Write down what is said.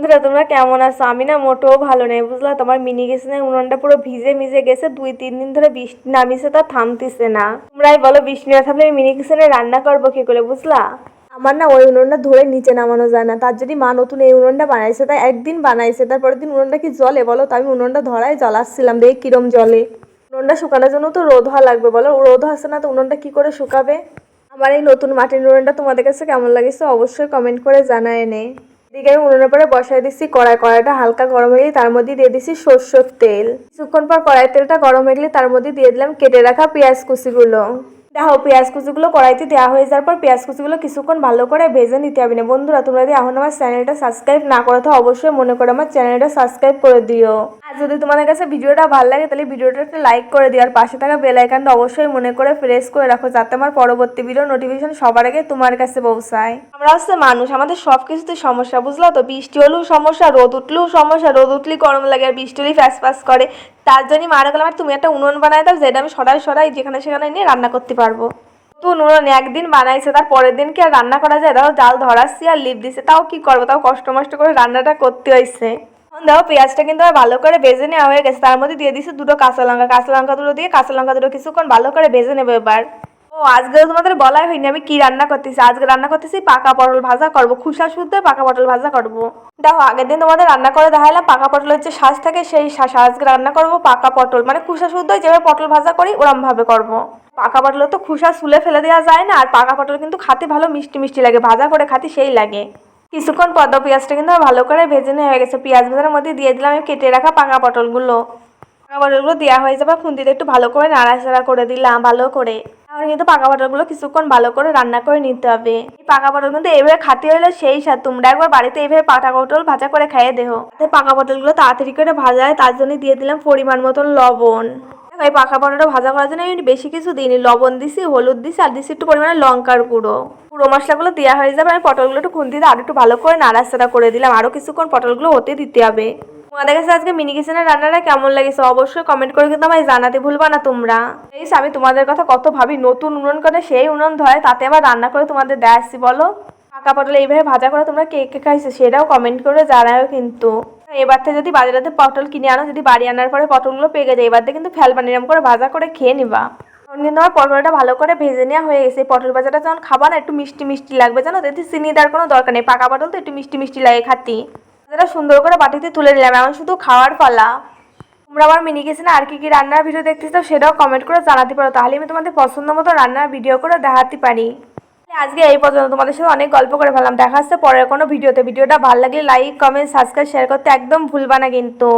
বন্ধুরা, তোমরা কেমন আছো? আমি না মোটেও ভালো নেই, বুঝলা? তোমার মিনি কিচেনে উনুনটা পুরো ভিজে মিজে গেছে, দুই, তিন দিন ধরে বৃষ্টি নামিছে, তা থামতিছে না। তোমরাই বলো, বৃষ্টি না থামলে আমি মিনি কিচেনে রান্না করব কি করে, বুঝলা? আমার না ওই উনুনটা ধরে নিচে নামানো যায় না, তার যদি মা নতুন এই উনুনটা বানাইছে, তাই একদিন বানাইছে, তারপরের দিন উনুনটা কি জলে বলো? তো আমি উনুনটা ধরাই জ্বলাচ্ছিলাম, দেখ কিরম জলে উনুনটা শুকানোর জন্য তো রোদ হওয়া লাগবে, বলো? রোদ আসে না, তো উনুনটা কি করে শুকাবে? আমার এই নতুন মাটির উনুনটা তোমাদের কাছে কেমন লাগেছে, অবশ্যই কমেন্ট করে জানায় নে। এদিকে আমি উনুনের পরে বসাই দিচ্ছি কড়াই, কড়াইটা হালকা গরম হয়ে তার মধ্যে দিয়ে দিচ্ছি সর্ষের তেল। কিছুক্ষণ পর কড়াই তেলটা গরম হয়ে গেলে তার মধ্যে দিয়ে দিলাম কেটে রাখা পেঁয়াজ কুচিগুলো। দেখো, পেঁয়াজ কুচিগুলো কড়াইতে দেওয়া হয়ে যাওয়ার পর পেঁয়াজ কুচিগুলো কিছুক্ষণ ভালো করে ভেজে নিতে হবে না। বন্ধুরা, তোমরা যদি এখন আমার চ্যানেলটা সাবস্ক্রাইব না করো, তো অবশ্যই মনে করো আমার চ্যানেলটা সাবস্ক্রাইব করে দিও। আর যদি তোমাদের কাছে ভিডিওটা ভালো লাগে, তাহলে ভিডিওটা একটা লাইক করে দিও। আর পাশে থাকা বেল আইকনটা অবশ্যই মনে করে প্রেস করে রাখো, যাতে আমার পরবর্তী ভিডিও নোটিফিকেশন সবার আগে তোমার কাছে পৌঁছায়। আমরা হচ্ছে মানুষ, আমাদের সব কিছুতে সমস্যা, বুঝলা তো? বৃষ্টি হলেও সমস্যা, রোদ উঠলেও সমস্যা, রোদ উঠলেই গরম লাগে, আর বৃষ্টি হলেই ফ্যাস ফ্যাস করে। তার জন্যই মারা গেলাম আর তুমি একটা উনুন বানাই দাও, যেটা আমি সরাই সরাই যেখানে সেখানে নিয়ে রান্না করতে পারব। তো নুন একদিন বানাইছে, তার পরের দিন কি আর রান্না করা যায়? দেখো জাল ধরাচ্ছি আর লিপ দিছে, তাও কি করব? তাও কষ্ট মষ্ট করে রান্নাটা করতে হয়েছে দেখো পেঁয়াজটা কিন্তু আমার ভালো করে ভেজে নেওয়া হয়ে গেছে। তার মধ্যে দিয়ে দিছি দুটো কাঁচা লঙ্কা। কাঁচা লঙ্কা দুটো দিয়ে কাঁচা লঙ্কা দুটো কিছুক্ষণ ভালো করে ভেজে নেব এবার। ও, আজকে তোমাদের বলাই হয়নি, আমি কি রান্না করতেছি? আজকে রান্না করতেছি পাকা পটল ভাজা করব। খুশা শুদ্ধ পাকা পটল ভাজা করব। দেখো, আগের দিন তোমাদের রান্না করে দেখালাম পাকা পটলের যে শ্বাস থাকে সেই শ্বাস আজকে রান্না করব পাকা পটল। মানে খুশা শুদ্ধ যেভাবে পটল ভাজা করি ওরম ভাবে করব। পাকা পটল তো খুশা সুলে ফেলে দেওয়া যায় না, আর পাকা পটল কিন্তু খাতে ভালো মিষ্টি মিষ্টি লাগে, ভাজা করে খাতে সেই লাগে। কিছুক্ষণ পদ্ম পেঁয়াজটা কিন্তু ভালো করে ভেজে নেওয়া হয়ে গেছে। পেঁয়াজ ভেজার মধ্যে দিয়ে দিলাম কেটে রাখা পাকা পটলগুলো। পাকা পটলগুলো দেওয়া হয়ে যাবে, খুন্তিতে একটু ভালো করে নাড়াচাড়া করে দিলাম, ভালো করে। আর কিন্তু পাকা পটলগুলো কিছুক্ষণ ভালো করে রান্না করে নিতে হবে। এই পাকা পটল কিন্তু এইভাবে খাতে হলে সেই স্বাদ, তোমরা একবার বাড়িতে এইভাবে পাকা পটল ভাজা করে খাইয়ে দেহ পাকা পটলগুলো তাড়াতাড়ি করে ভাজা হয়, তার জন্য দিয়ে দিলাম পরিমাণ মতন লবণ। এই পাকা পটলটা ভাজা করার জন্য আমি বেশি কিছু দিইনি। লবণ দিছি, হলুদ দিছি, আর দিছি একটু পরিমাণে লঙ্কার গুঁড়ো। পুরো মশলাগুলো দেওয়া হয়ে যাবে, আমি পটলগুলো একটু খুন্তিতে আর একটু ভালো করে নাড়াচাড়া করে দিলাম। আরও কিছুক্ষণ পটলগুলো হতে দিতে হবে। তোমাদের কাছে আজকে মিনি কিচেনের রান্নাটা কেমন লেগেছে অবশ্যই কমেন্ট করে কিন্তু আমায় জানাতে ভুলবা না তোমরা। এই আমি তোমাদের কথা কত ভাবি, নতুন উনুন করে সেই উনুন ধরে তাতে আবার রান্না করে তোমাদের দেয় আসছি বলো। পাকা পটল এইভাবে ভাজা করে তোমরা কে কে খাইছো সেটাও কমেন্ট করে জানাও কিন্তু। এবার থেকে যদি বাজারেতে পটল কিনে আনো, যদি বাড়ি আনার পরে পটলগুলো পেকে যায়, এবার কিন্তু ফেলবানি, এরম করে ভাজা করে খেয়ে নিবা। এখন কিন্তু আমার পটলটা ভালো করে ভেজে নেওয়া হয়ে গেছে। পটল ভাজাটা যখন খাবা না, একটু মিষ্টি মিষ্টি লাগবে জানো এতে চিনি দেওয়ার কোনো দরকার নেই। পাকা পটল তো একটু মিষ্টি মিষ্টি লাগে খাতি ভাজাটা সুন্দর করে বাটিতে তুলে নিলাম। এখন শুধু খাওয়ার পালা। তোমরা আমার মিনি কিচেনে আর কি কি রান্নার ভিডিও দেখতে চাও সেটাও কমেন্ট করে জানাতে পারো। তাহলে আমি তোমাদের পছন্দ মতো রান্নার ভিডিও করে দেখাতে পারি। আজকে এই পর্যন্ত তোমাদের সাথে অনেক গল্প করে ফেলাম দেখা আসছে পরের কোনো ভিডিওতে। ভিডিওটা ভালো লাগলে লাইক কমেন্ট সাবস্ক্রাইব শেয়ার করতে একদম ভুলবা না কিন্তু।